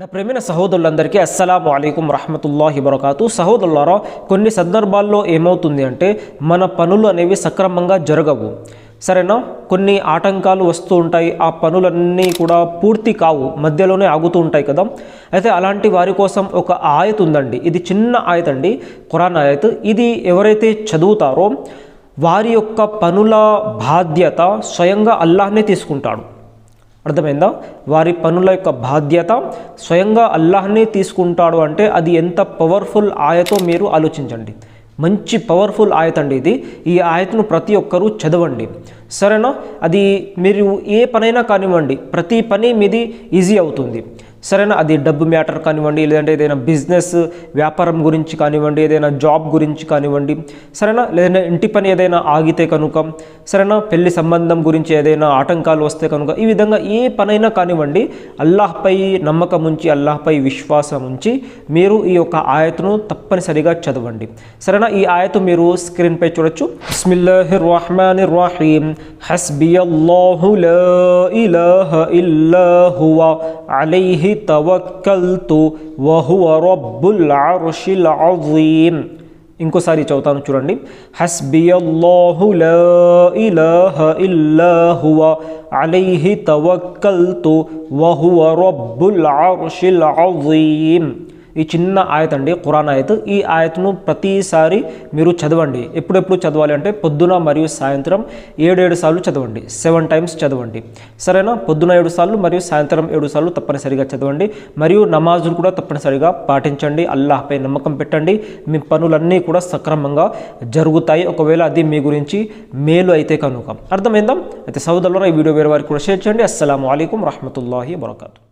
నా ప్రేమైన సహోదరులందరికీ అస్సలం అయికం రహమతుల్లాహి వరకాతు సహోదరులారా కొన్ని సందర్భాల్లో ఏమవుతుంది అంటే మన పనులు అనేవి సక్రమంగా జరగవు. సరేనా? కొన్ని ఆటంకాలు వస్తూ ఉంటాయి. ఆ పనులన్నీ కూడా పూర్తి కావు. మధ్యలోనే ఆగుతూ ఉంటాయి కదా? అయితే అలాంటి వారి కోసం ఒక ఆయత్ ఉందండి. ఇది చిన్న ఆయత్ అండి. ఖురాన్ ఆయత్. ఇది ఎవరైతే చదువుతారో వారి యొక్క పనుల బాధ్యత స్వయంగా అల్లాహ్నే తీసుకుంటాడు. అర్థమైందా? వారి పనుల యొక్క బాధ్యత స్వయంగా అల్లాహ్నే తీసుకుంటాడు అంటే అది ఎంత పవర్ఫుల్ ఆయతో మీరు ఆలోచించండి. మంచి పవర్ఫుల్ ఆయత అండి ఇది. ఈ ఆయతను ప్రతి ఒక్కరూ చదవండి. సరేనా? అది మీరు ఏ పనైనా కానివ్వండి. ప్రతి పని మీది ఈజీ అవుతుంది. సరేనా? అది డబ్బు మ్యాటర్ కానివ్వండి లేదంటే ఏదైనా బిజినెస్ వ్యాపారం గురించి కానివ్వండి ఏదైనా జాబ్ గురించి కానివ్వండి సరేనా? లేదంటే ఇంటి పని ఏదైనా ఆగితే కనుక సరేనా? పెళ్ళి సంబంధం గురించి ఏదైనా ఆటంకాలు వస్తే కనుక ఈ విధంగా ఏ పనైనా కానివ్వండి అల్లాహ్పై నమ్మకం ఉంచి అల్లాహ్పై విశ్వాసం ఉంచి మీరు ఈ యొక్క ఆయతను తప్పనిసరిగా చదవండి. సరేనా? ఈ ఆయత మీరు స్క్రీన్పై చూడొచ్చు. బిస్మిల్లాహిర్ రహమానిర్ రహీం హస్బియల్లాహు లా ఇలాహ ఇల్లా హువ అలైహి తవక్కల్తు వహువ రబ్బుల్ అర్షిల్ అజీం ఇంకోసారి చదువుతాను చూడండి హస్బియల్లాహు లా ఇలాహ ఇల్లా హువ అలైహి తవక్కల్తు వహువ రబ్బుల్ అర్షిల్ అజీం ఈ చిన్న ఆయత అండి ఖురాన్ ఆయత్. ఈ ఆయతను ప్రతిసారి మీరు చదవండి. ఎప్పుడెప్పుడు చదవాలి అంటే పొద్దున మరియు సాయంత్రం ఏడేడు సార్లు చదవండి. సెవెన్ టైమ్స్ చదవండి. సరేనా? పొద్దున ఏడు సార్లు మరియు సాయంత్రం ఏడు సార్లు తప్పనిసరిగా చదవండి. మరియు నమాజును కూడా తప్పనిసరిగా పాటించండి. అల్లాహపై నమ్మకం పెట్టండి. మీ పనులన్నీ కూడా సక్రమంగా జరుగుతాయి. ఒకవేళ అది మీ గురించి మేలు అయితే కనుక. అర్థమైందా? అయితే సౌదల్లో ఈ వీడియో వేరే వారికి కూడా షేర్ చేయండి. అస్సలం అయికం రహమతుల్లాహి వరకతు